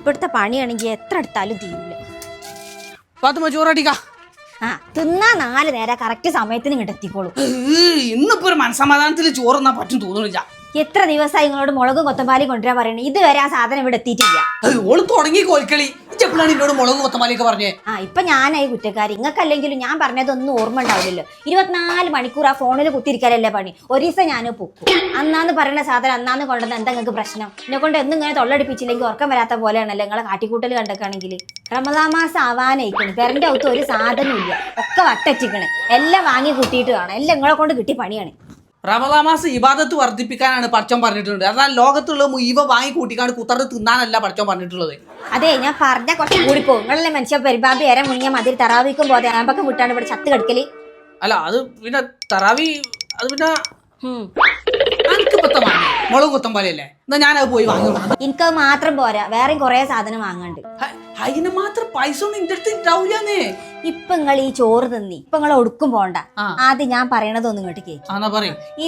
ഇവിടുത്തെ പണിയാണെങ്കിൽ എത്ര എടുത്താലും തീരില്ല പാത്തുമ്മ ചോറടിക്ക. ആ തിന്നാ നാല് നേരം കറക്റ്റ് സമയത്തിന് ഇങ്ങോട്ട് എത്തിക്കോളൂ. ഇന്നിപ്പോ ഒരു മനസമാധാനത്തിൽ ചോറുന്നാ പറ്റും തോന്നുന്നില്ല എത്ര ദിവസമായി നിങ്ങളോട് മുളകും കൊത്തമ്പാലി കൊണ്ടുവരാൻ പറയണേ? ഇതുവരെ ആ സാധനം ഇവിടെ എത്തിയിട്ടില്ല. ഏയ്, ഓൾ തുടങ്ങി കോൽക്കളി. ചെപ്പിളാണ് എന്നോട് മുളക് കൊത്തമാലിയൊക്കെ പറഞ്ഞേ. ആ ഇപ്പൊ ഞാനായി കുറ്റക്കാരി. ഇങ്ങക്കല്ലെങ്കിലും ഞാൻ പറഞ്ഞതൊന്നും ഓർമ്മ ഉണ്ടാവില്ലല്ലോ. ഇരുപത്തിനാല് മണിക്കൂർ ആ ഫോണിൽ കുത്തിരിക്കാനല്ലേ പണി? ഒരു ദിവസം ഞാൻ പൊക്കും. അന്നാന്ന് പറയുന്ന സാധനം അന്നാന്ന് കൊണ്ടുവന്ന എന്താ നിങ്ങൾക്ക് പ്രശ്നം? എന്നെ കൊണ്ട് എന്നും ഇങ്ങനെ തൊള്ളടിപ്പിച്ചില്ലെങ്കിൽ ഉറക്കം വരാത്ത പോലെയാണല്ലോ നിങ്ങളെ കാട്ടിക്കൂട്ടൽ കണ്ടൊക്കെയാണെങ്കിൽ റമദാ മാസം ആവാനായിക്കണ്. പെരന്റെ അകത്ത് ഒരു സാധനവും ഇല്ല. ഒക്കെ വട്ടച്ചിക്കണേ. എല്ലാം വാങ്ങി കൂട്ടിയിട്ട് വേണം. എല്ലാം നിങ്ങളെ കൊണ്ട് കിട്ടി പണിയാണ്. റമദാമാസ് ഇബാദത്ത് വർദ്ധിപ്പിക്കാനാണ് പടച്ചോൻ പറഞ്ഞിട്ടുണ്ട് അതാ ലോകത്തുള്ള മുഴുവൻ വാങ്ങി കൂട്ടിക്കാണ്ട് കുത്തർന്ന് തിന്നാനല്ല പടച്ചോൻ പറഞ്ഞിട്ടുള്ളത്. അതെ ഞാൻ പറഞ്ഞ കുറച്ച് കൂടി പോകും നിങ്ങളല്ലേ മനുഷ്യ പരിപാടി ഏറെ മുങ്ങിയ മതിൽ തറാവിക്കും പോതെ അമ്പൊക്കെ വിട്ടാണ് ഇവിടെ ചത്ത് കിടക്കൽ? അല്ല അത് പിന്നെ തറാവി അത് പിന്നെ എന്നാ ഞാനത് പോയി വാങ്ങി എനിക്കത് മാത്രം പോരാ. വേറെ കുറേ സാധനം വാങ്ങാണ്ട്. അതിന് മാത്രം പൈസ ഒന്നും ഇന്റെ അടുത്ത് ഉണ്ടാവില്ലാന്നേ ഇപ്പൊ നിങ്ങൾ ഈ ചോറ് തിന്നി. ഇപ്പൊ നിങ്ങൾ ഒടുക്കും പോണ്ട. ആദ്യം ഞാൻ പറയണതൊന്നും ഇങ്ങോട്ട് പറയും. ഈ